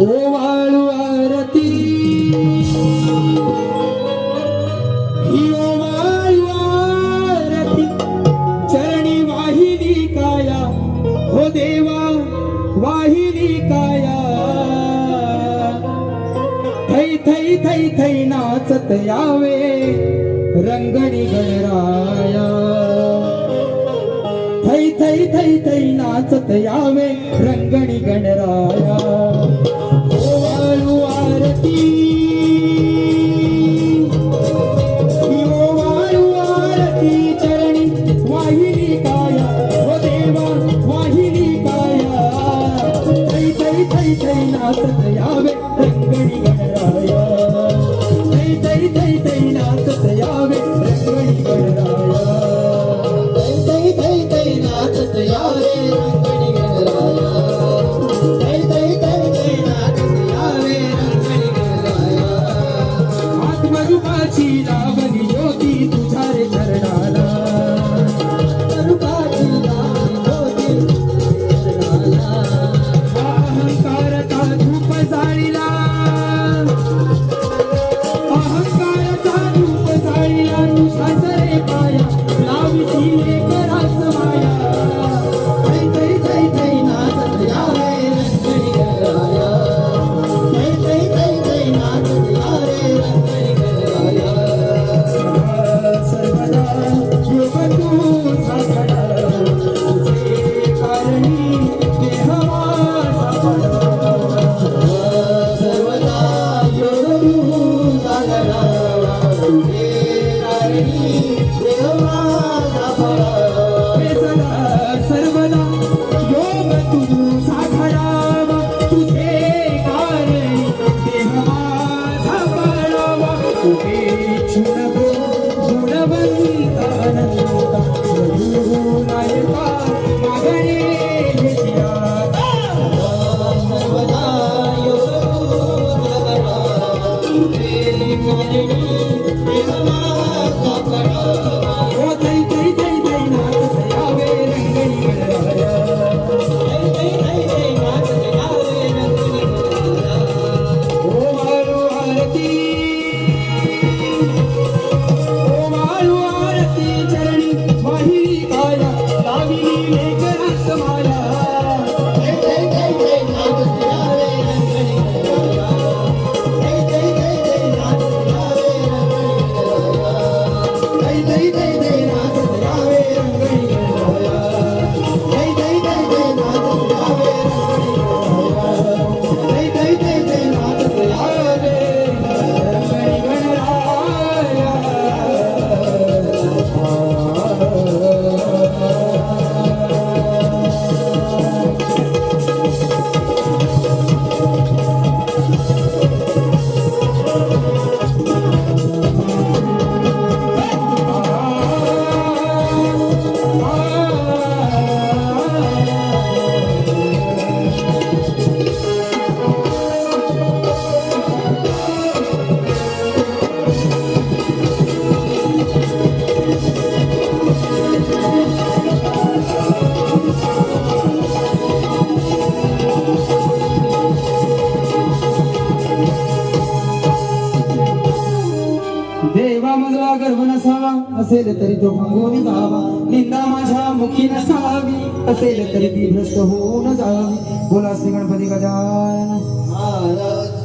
ओवाळू आरती. चरणी वाहिनी काया. हो देवा वाहिनी काया. थै थै नाचत यावे. रंगणी गणराया. थै थै थै थै नाचत यावे. रंगणी गणराया. Martina. Meu amor माझा गर्व नसावा असेल तरी तो भांगून जावा. निंदा माझ्या मुखी नसावी असेल तरी ती भ्रष्ट होऊन जावी. बोला श्री गणपती गजान महाराज.